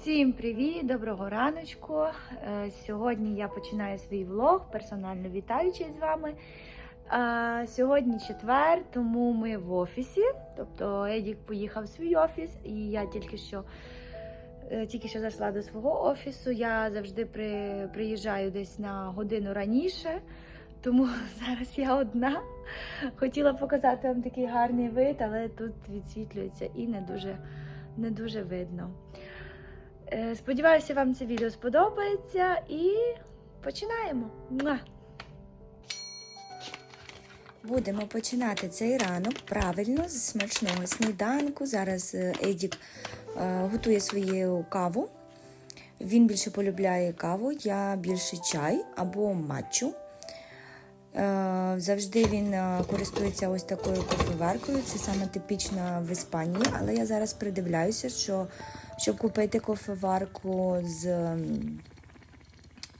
Всім привіт, доброго раночку. Е, Сьогодні я починаю свій влог, персонально вітаючись з вами. Е, Сьогодні четвер, тому ми в офісі. Тобто Едік поїхав в свій офіс, і я тільки що е, тільки що зайшла до свого офісу. Я завжди при, приїжджаю десь на годину раніше, тому зараз я одна. Хотіла показати вам такий гарний вид, але тут відсвітлюється і не дуже, не дуже видно. Е, Сподіваюся, вам це відео сподобається і починаємо. Будемо починати цей ранок правильно з смачного сніданку. Зараз е, Едік е, готує свою каву. Він більше полюбляє каву, я більше чай або матчу. Завжди він користується ось такою кофеваркою. Це саме типічно в Іспанії, але я зараз придивляюся, що щоб купити кофеварку з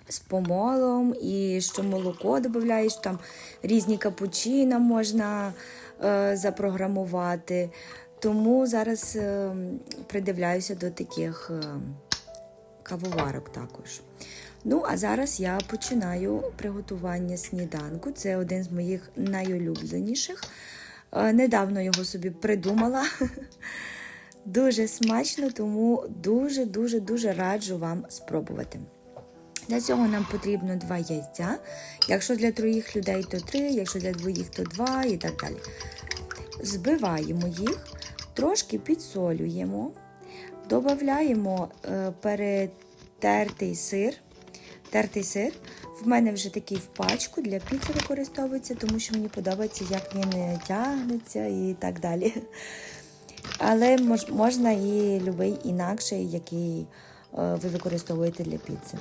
з помолом і що молоко додаєш, там різні капучино можна е, запрограмувати. Тому зараз е, придивляюся до таких е, кавоварок також. Ну, а зараз я починаю приготування сніданку. Це один з моїх найулюбленіших. Е, недавно його собі придумала. Дуже смачно, тому дуже-дуже дуже раджу вам спробувати. Для цього нам потрібно два яйця. Якщо для троїх людей, то три, якщо для двоїх, то два і так далі. Збиваємо їх, трошки підсолюємо, додаємо е, перетертий сир. Тертий сир. В мене вже такий в пачку для піци використовується, тому що мені подобається, як він тягнеться і так далі. Але мож, можна і любий інакший, який е, ви використовуєте для піци.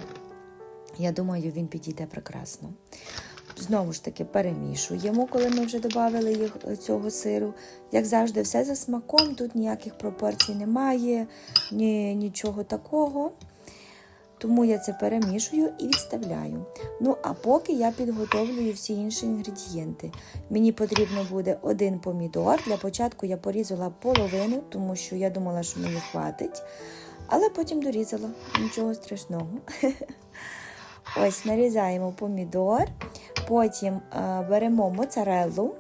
Я думаю, він підійде прекрасно. Знову ж таки, перемішуємо, коли ми вже додали їх, е, цього сиру. Як завжди, все за смаком, тут ніяких пропорцій немає, ні, нічого такого. Тому я це перемішую і відставляю. Ну, а поки я підготовлюю всі інші інгредієнти. Мені потрібно буде один помідор. Для початку я порізала половину, тому що я думала, що мені хватить. Але потім дорізала. Нічого страшного. Ось нарізаємо помідор, потім е, беремо моцареллу.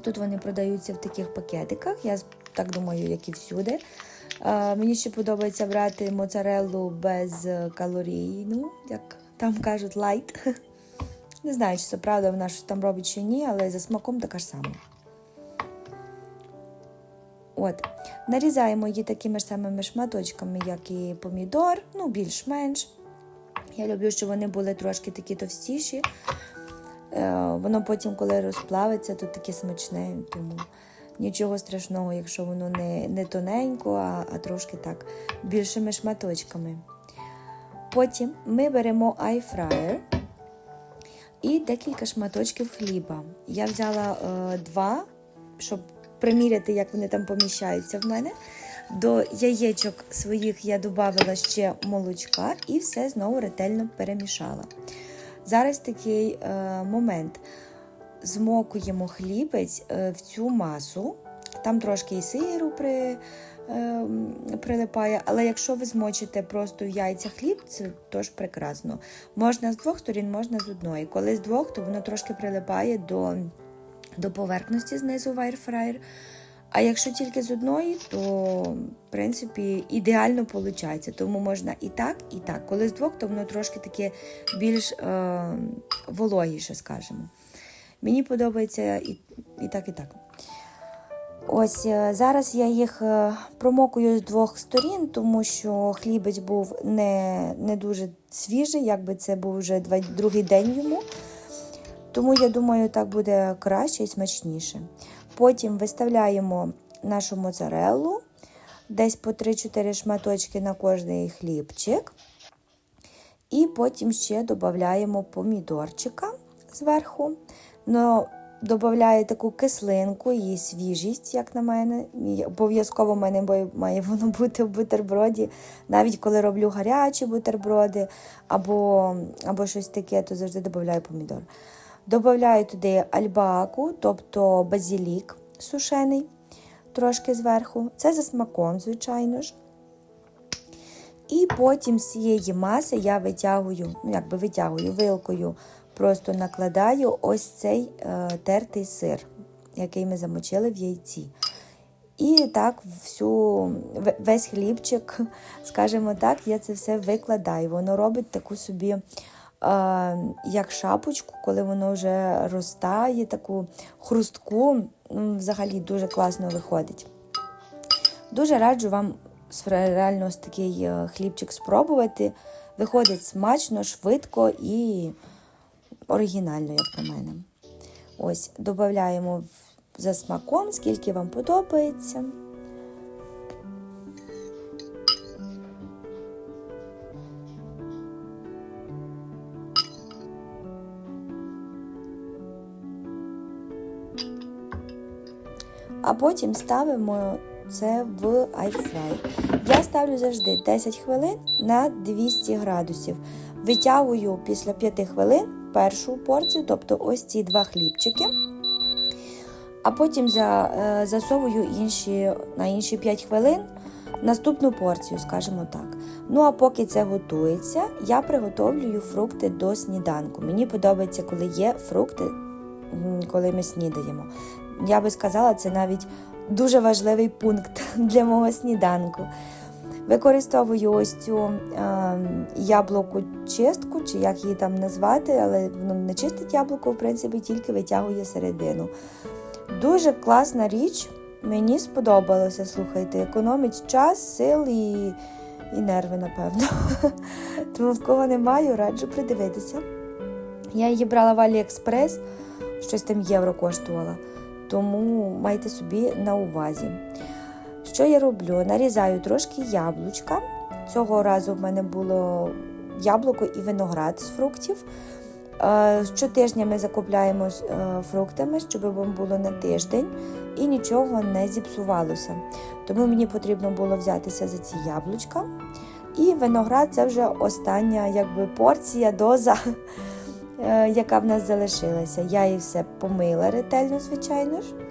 Тут вони продаються в таких пакетиках, я так думаю, як і всюди. Е, мені ще подобається брати моцареллу без калорійну, як там кажуть, лайт. Не знаю, чи це правда вона щось там робить чи ні, але за смаком така ж сама. От. Нарізаємо її такими ж самими шматочками, як і помідор, ну, більш-менш. Я люблю, щоб вони були трошки такі товстіші. Е, воно потім, коли розплавиться, то таке смачне. Тому нічого страшного, якщо воно не, не тоненько, а, а трошки так більшими шматочками. Потім ми беремо айфраєр і декілька шматочків хліба. Я взяла е, два, щоб приміряти, як вони там поміщаються в мене. До яєчок своїх я додала ще молочка і все знову ретельно перемішала. Зараз такий е, момент. Змокуємо хлібець е, в цю масу. Там трошки і сиру при, е, прилипає, але якщо ви змочите просто в яйця хліб, це теж прекрасно. Можна з двох сторін, можна з одної. Коли з двох, то воно трошки прилипає до, до поверхності знизу в airfryer. А якщо тільки з одної, то в принципі ідеально виходить. Тому можна і так, і так. Коли з двох, то воно трошки таке більш е, вологіше, скажімо. Мені подобається і, і так, і так. Ось е, зараз я їх е, промокую з двох сторін, тому що хлібець був не, не дуже свіжий, якби це був вже другий день йому. Тому я думаю, так буде краще і смачніше. Потім виставляємо нашу моцареллу, десь по 3-4 шматочки на кожний хлібчик. І потім ще додаємо помідорчика зверху. Но додаю таку кислинку і свіжість, як на мене. Обов'язково в мене має воно бути в бутерброді. Навіть коли роблю гарячі бутерброди або, або щось таке, то завжди додаю помідор. Добавляю туди альбаку, тобто базілік сушений, трошки зверху. Це за смаком, звичайно ж. І потім з цієї маси я витягую, ну якби витягую вилкою, просто накладаю ось цей е, тертий сир, який ми замочили в яйці. І так всю, весь хлібчик, скажімо так, я це все викладаю. Воно робить таку собі, е, як шапочку, коли воно вже розтає, таку хрустку. Взагалі дуже класно виходить. Дуже раджу вам реально ось такий е, хлібчик спробувати. Виходить смачно, швидко і оригінально, як на мене. Ось, додаємо за смаком, скільки вам подобається. А потім ставимо це в айрфрай. Я ставлю завжди 10 хвилин на 200 градусів. Витягую після 5 хвилин першу порцію, тобто ось ці два хлібчики. А потім е, засовую інші, на інші 5 хвилин наступну порцію, скажімо так. Ну а поки це готується, я приготовлюю фрукти до сніданку. Мені подобається, коли є фрукти, коли ми снідаємо. Я би сказала, це навіть дуже важливий пункт для мого сніданку. Використовую ось цю е, яблуку чистку, чи як її там назвати, але воно не чистить яблуко, в принципі, тільки витягує середину. Дуже класна річ. Мені сподобалося, слухайте, економить час, сил і, і нерви, напевно. Тому в кого не маю, раджу придивитися. Я її брала в Аліекспрес, щось там євро коштувала. Тому майте собі на увазі. Що я роблю? Нарізаю трошки яблучка. Цього разу в мене було яблуко і виноград з фруктів. Е, Щотижня ми закупляємо е, фруктами, щоб вам було на тиждень і нічого не зіпсувалося. Тому мені потрібно було взятися за ці яблучка. І виноград це вже остання якби, порція, доза, е, яка в нас залишилася. Я її все помила ретельно, звичайно ж.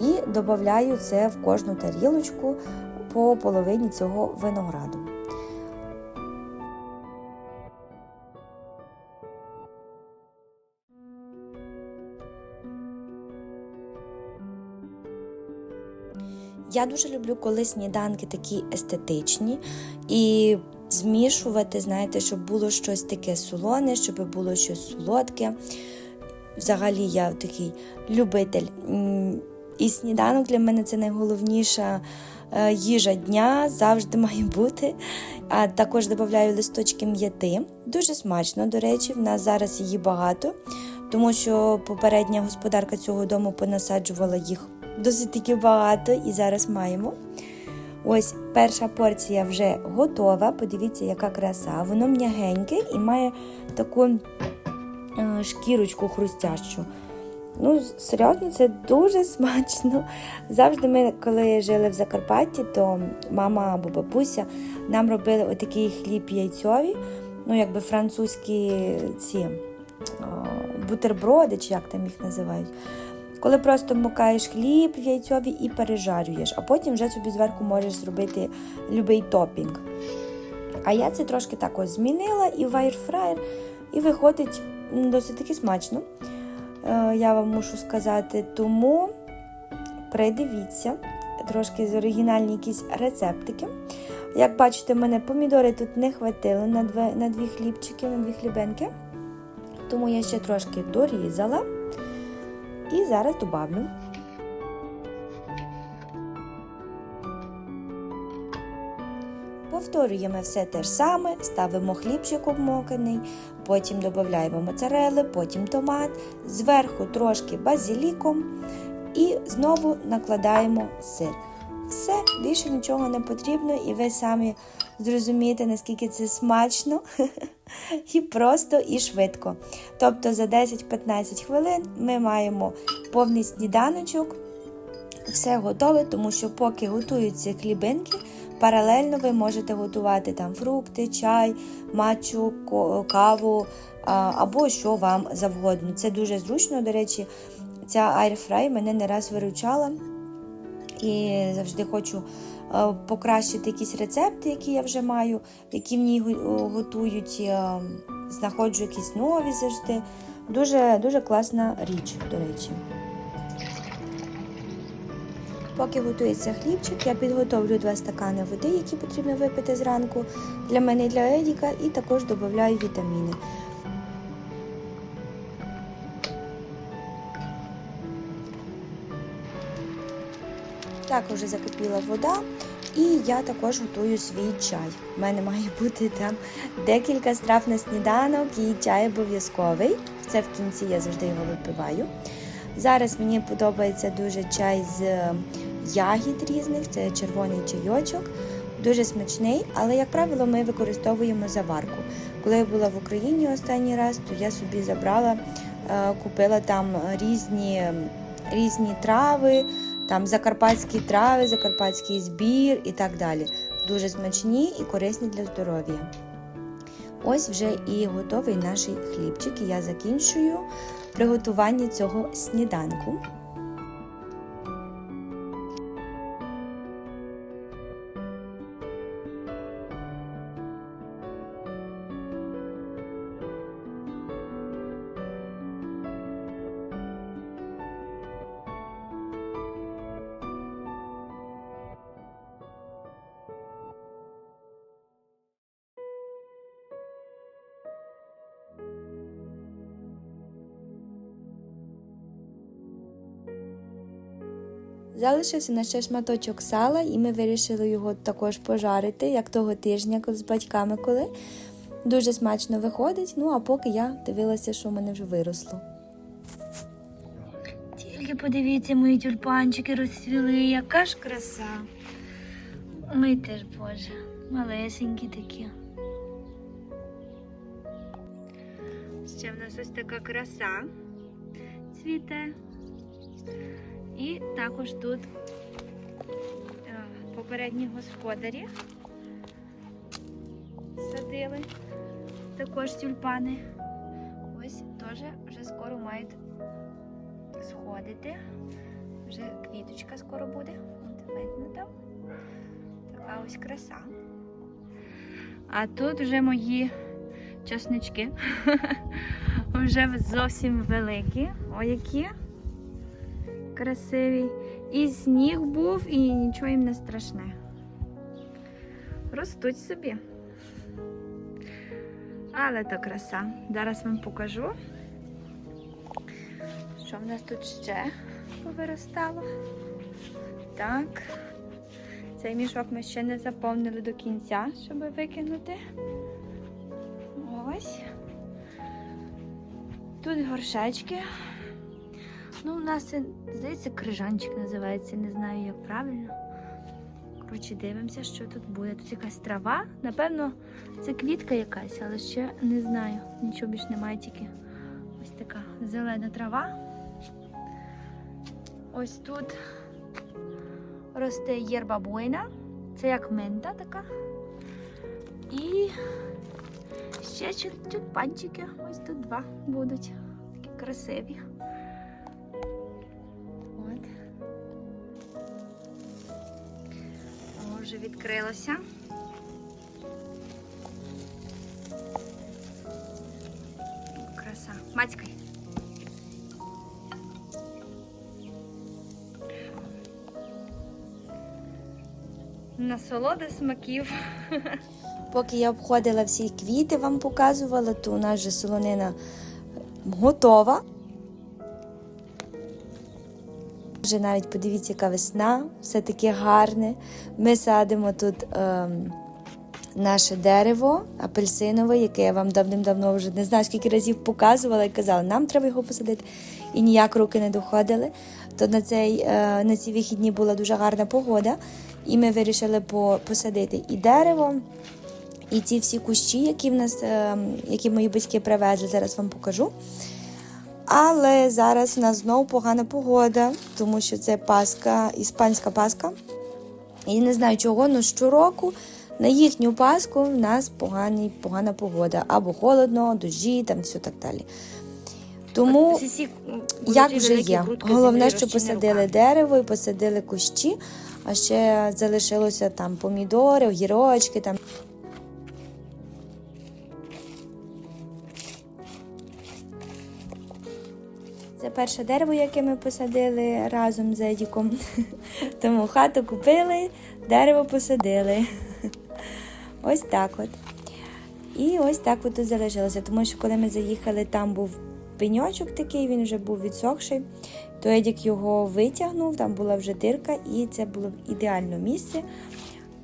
І додаю це в кожну тарілочку по половині цього винограду. Я дуже люблю, коли сніданки такі естетичні і змішувати, знаєте, щоб було щось таке солоне, щоб було щось солодке. Взагалі, я такий любитель. І сніданок для мене це найголовніша е, їжа дня, завжди має бути. А також додаю листочки м'яти. Дуже смачно, до речі, в нас зараз її багато, тому що попередня господарка цього дому понасаджувала їх досить таки багато і зараз маємо. Ось перша порція вже готова. Подивіться, яка краса. Воно м'ягеньке і має таку е, шкірочку хрустящу. Ну, серйозно, це дуже смачно. Завжди ми, коли жили в Закарпатті, то мама або бабуся нам робили отакий хліб яйцьові, ну, якби французькі ці бутерброди, чи як там їх називають. Коли просто мукаєш хліб яйцьові і пережарюєш, а потім вже собі зверху можеш зробити любий топінг. А я це трошки так ось змінила і в айрфраєр, і виходить досить таки смачно. Е, Я вам мушу сказати, тому придивіться трошки з оригінальні якісь рецептики. Як бачите, мене помідори тут не хватило на дві, на дві хлібчики, на дві хлібенки. Тому я ще трошки дорізала і зараз добавлю. Повторюємо все те ж саме, ставимо хлібчик обмоканий, потім додаємо моцарели, потім томат, зверху трошки базиліком і знову накладаємо сир. Все, більше нічого не потрібно, і ви самі зрозумієте, наскільки це смачно і просто і швидко. Тобто за 10-15 хвилин ми маємо повний сніданочок. Все готове, тому що поки готуються хлібинки, паралельно ви можете готувати там фрукти, чай, матчу, каву або що вам завгодно. Це дуже зручно, до речі, ця айрфрай мене не раз виручала. І завжди хочу покращити якісь рецепти, які я вже маю, які мені го- готують, е, знаходжу якісь нові завжди. Дуже, дуже класна річ, до речі. Поки готується хлібчик, я підготовлю два стакани води, які потрібно випити зранку для мене і для Едіка, і також додаю вітаміни. Так, вже закипіла вода, і я також готую свій чай. У мене має бути там декілька страв на сніданок, і чай обов'язковий. Це в кінці я завжди його випиваю. Зараз мені подобається дуже чай з ягід різних, це червоний чайочок. Дуже смачний, але, як правило, ми використовуємо заварку. Коли я була в Україні останній раз, то я собі забрала, е, купила там різні, різні трави, там закарпатські трави, закарпатський збір і так далі. Дуже смачні і корисні для здоров'я. Ось вже і готовий наш хлібчик, я закінчую приготування цього сніданку. Залишився на ще шматочок сала, і ми вирішили його також пожарити, як того тижня з батьками коли. Дуже смачно виходить. Ну а поки я дивилася, що в мене вже виросло. Тільки подивіться, мої тюльпанчики розцвіли, яка ж краса. Ой теж Боже, малесенькі такі. Ось така краса цвіте. І також тут е, попередні господарі садили також тюльпани. Ось теж вже скоро мають сходити. Вже квіточка скоро буде. От видно там. Така ось краса. А тут вже мої часнички. вже зовсім великі. О, які красиві. І сніг був, і нічого їм не страшне. Ростуть собі. Але то краса. Зараз вам покажу. Що в нас тут ще повиростало? Так. Цей мішок ми ще не заповнили до кінця, щоб викинути. Ось. Тут горшечки. Ну, у нас здається, крижанчик називається, не знаю, як правильно. Коротше, дивимося, що тут буде. Тут якась трава. Напевно, це квітка якась, але ще не знаю. Нічого більш немає, тільки ось така зелена трава. Ось тут росте єрба буйна. Це як мента така. І ще тюльпанчики. Ось тут два будуть. Такі красиві. От. О, вже відкрилося. Краса. Мацькай. Насолода смаків. Поки я обходила всі квіти, вам показувала, то у нас вже солонина готова. Вже навіть подивіться, яка весна, все таке гарне. Ми садимо тут ем, наше дерево апельсинове, яке я вам давним-давно вже не знаю, скільки разів показувала і казала, нам треба його посадити. І ніяк руки не доходили. То на, цей, е, на ці вихідні була дуже гарна погода, і ми вирішили по- посадити і дерево, і ці всі кущі, які в нас, е, які мої батьки привезли, зараз вам покажу. Але зараз у нас знову погана погода, тому що це Пасха, іспанська Пасха. І не знаю чого, але щороку на їхню Пасху в нас погані, погана погода. Або холодно, дощі, там все так далі. Тому як вже є. Головне, що посадили дерево і посадили кущі. А ще залишилося там помідори, огірочки. Там. Це перше дерево, яке ми посадили разом з Едіком. Тому хату купили, дерево посадили. Ось так от. І ось так от залишилося. Тому що коли ми заїхали, там був пеньочок такий, він вже був відсохший. То Едік його витягнув, там була вже дирка, і це було ідеальне місце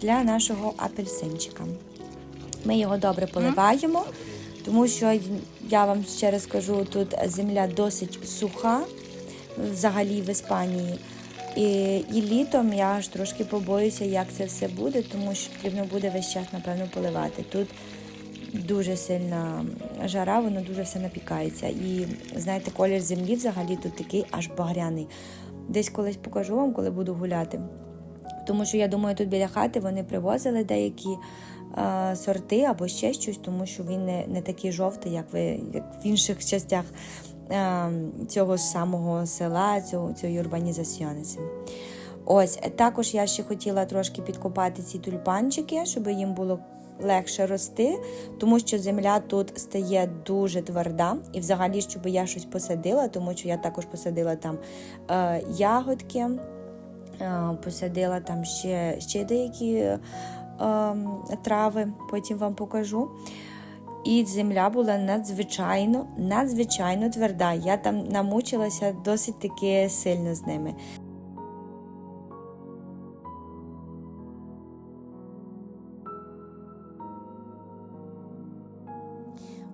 для нашого апельсинчика. Ми його добре поливаємо, тому що я вам ще раз кажу, тут земля досить суха, взагалі в Іспанії. І, і літом я аж трошки побоюся, як це все буде, тому що потрібно буде весь час, напевно, поливати. Тут дуже сильна жара, воно дуже все напікається. І знаєте, колір землі взагалі тут такий аж багряний. Десь колись покажу вам, коли буду гуляти. Тому що я думаю, тут біля хати вони привозили деякі сорти або ще щось, тому що він не, не такий жовтий, як ви як в інших частях е, цього ж самого села, цього, цієї урбанізаціонеси. Ось також я ще хотіла трошки підкопати ці тюльпанчики, щоб їм було легше рости, тому що земля тут стає дуже тверда. І взагалі, щоб я щось посадила, тому що я також посадила там е, ягодки, е, посадила там ще, ще деякі е, трави, потім вам покажу. І земля була надзвичайно, надзвичайно тверда. Я там намучилася досить таки сильно з ними.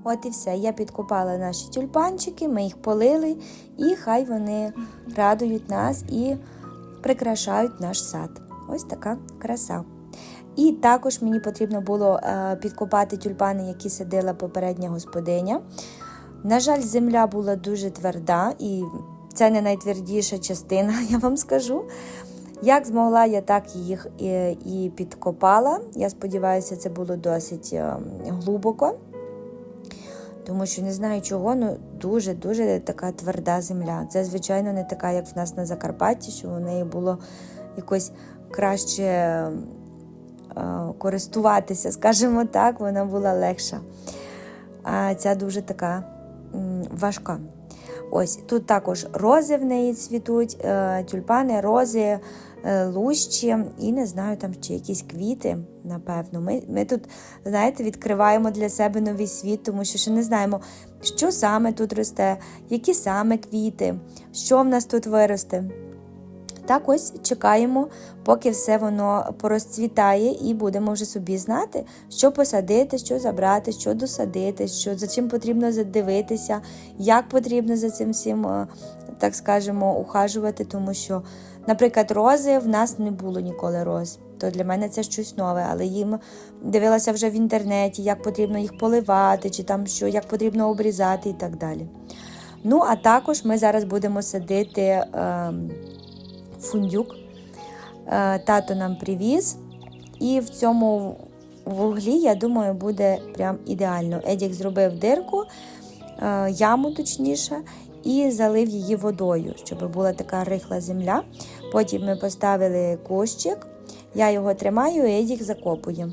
От і все. Я підкопала наші тюльпанчики, ми їх полили, і хай вони радують нас і прикрашають наш сад. Ось така краса. І також мені потрібно було е, підкопати тюльпани, які садила попередня господиня. На жаль, земля була дуже тверда, і це не найтвердіша частина, я вам скажу. Як змогла, я так їх і, і підкопала. Я сподіваюся, це було досить е, глибоко. Тому що не знаю чого, ну дуже-дуже така тверда земля. Це, звичайно, не така, як в нас на Закарпатті, що у неї було якось краще е, користуватися, скажімо так, вона була легша. А ця дуже така важка. Ось тут також рози в неї цвітуть, е, тюльпани, рози, е, лущі і не знаю, там ще якісь квіти, напевно. Ми, ми тут, знаєте, відкриваємо для себе новий світ, тому що ще не знаємо, що саме тут росте, які саме квіти, що в нас тут виросте. Так ось чекаємо, поки все воно порозцвітає, і будемо вже собі знати, що посадити, що забрати, що досадити, що за чим потрібно задивитися, як потрібно за цим всім, е, так скажемо, ухажувати, тому що, наприклад, рози в нас не було ніколи роз. То для мене це щось нове, але їм дивилася вже в інтернеті, як потрібно їх поливати, чи там що, як потрібно обрізати і так далі. Ну, а також ми зараз будемо садити. Е, фундюк. Е, Тато нам привіз. І в цьому вуглі, я думаю, буде прям ідеально. Едік зробив дирку, е, яму точніше, і залив її водою, щоб була така рихла земля. Потім ми поставили кущик, я його тримаю, Едік закопує.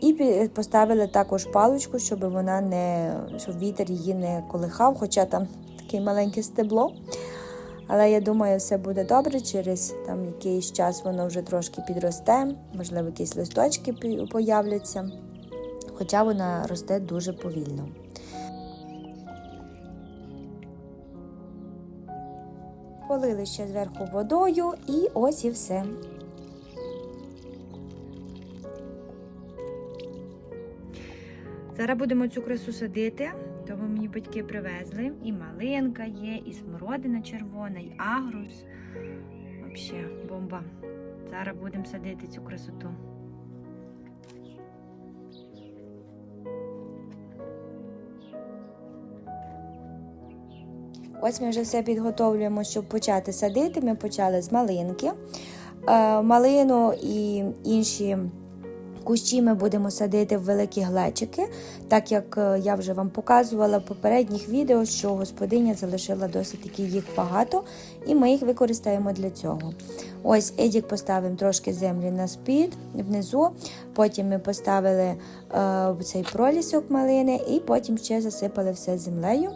І поставили також паличку, щоб вона не щоб вітер її не колихав, хоча там таке маленьке стебло. Але я думаю, все буде добре. Через там якийсь час воно вже трошки підросте, можливо, якісь листочки появляться. Хоча вона росте дуже повільно. Полили ще зверху водою і ось і все. Зараз будемо цю красу садити, тому мені батьки привезли. І малинка є, і смородина червона, і агрус. Взагалі, бомба. Зараз будемо садити цю красоту. Ось ми вже все підготовлюємо, щоб почати садити. Ми почали з малинки. Е, Малину і інші Кущі ми будемо садити в великі глечики, так як е, я вже вам показувала в попередніх відео, що господиня залишила досить таки їх багато, і ми їх використаємо для цього. Ось Едік поставив трошки землі на спід внизу, потім ми поставили е, цей пролісок малини, і потім ще засипали все землею.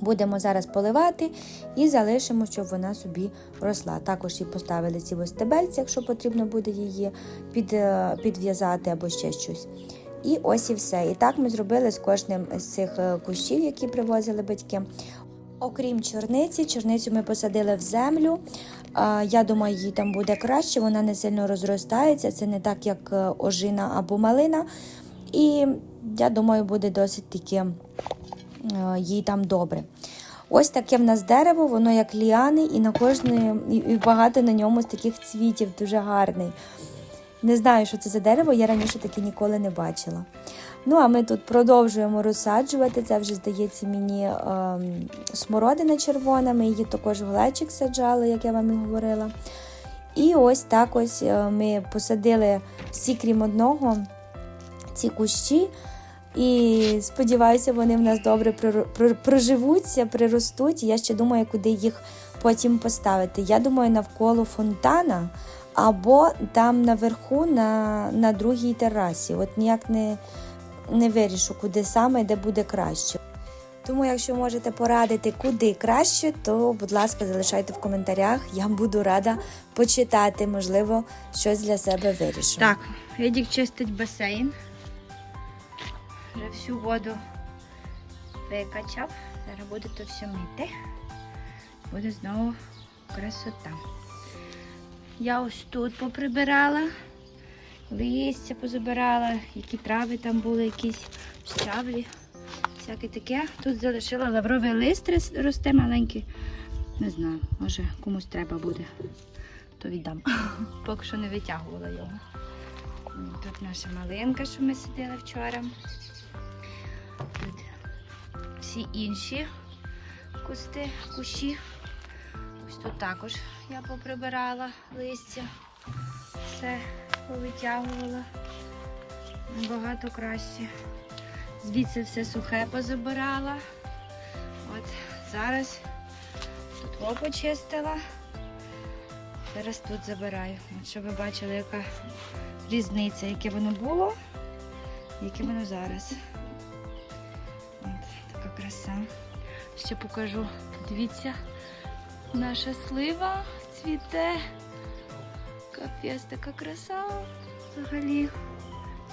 Будемо зараз поливати і залишимо, щоб вона собі росла. Також і поставили ці ось якщо потрібно буде її під, е, підв'язати або ще щось. І ось і все. І так ми зробили з кожним з цих е, кущів, які привозили батьки. Окрім чорниці, чорницю ми посадили в землю. Я думаю, їй там буде краще, вона не сильно розростається. Це не так, як е, ожина або малина. І я думаю, буде досить таки їй там добре. Ось таке в нас дерево, воно як ліани, і на кожної, і- багато на ньому з таких цвітів, дуже гарний. Не знаю, що це за дерево, я раніше таке ніколи не бачила. Ну, а ми тут продовжуємо розсаджувати. Це вже здається мені ем, смородина червона. Ми її також в глечик саджали, як я вам і говорила. І ось так ось е, ми посадили всі, крім одного, ці кущі. І сподіваюся, вони в нас добре проживуться, приростуть. Я ще думаю, куди їх потім поставити. Я думаю, навколо фонтана або там наверху на, на другій терасі. От ніяк не, не вирішу, куди саме, де буде краще. Тому, якщо можете порадити, куди краще, то, будь ласка, залишайте в коментарях. Я буду рада почитати, можливо, щось для себе вирішу. Так, Едік чистить басейн. Вже всю воду викачав. Зараз буде то все мити. Буде знову красота. Я ось тут поприбирала, листя позабирала, які трави там були, якісь щавлі, всяке таке. Тут залишила лавровий лист росте маленький. Не знаю, може комусь треба буде, то віддам. Поки що не витягувала його. Тут наша малинка, що ми сиділи вчора. Всі інші кусти, кущі. Ось тут також я поприбирала листя. Все повитягувала. Набагато краще. Звідси все сухе позабирала. От зараз тут почистила. Зараз тут забираю. От щоб ви бачили, яка різниця, яке воно було, яке воно зараз. Краса. Ще покажу. Дивіться, наша слива цвіте. Капець, така краса взагалі.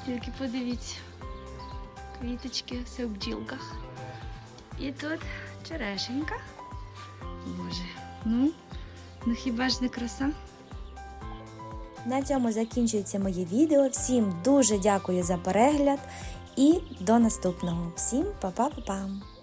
Тільки подивіться. Квіточки, все в бджілках. І тут черешенька. Боже, ну, ну хіба ж не краса? На цьому закінчується моє відео. Всім дуже дякую за перегляд і до наступного. Всім па-па-па-пам!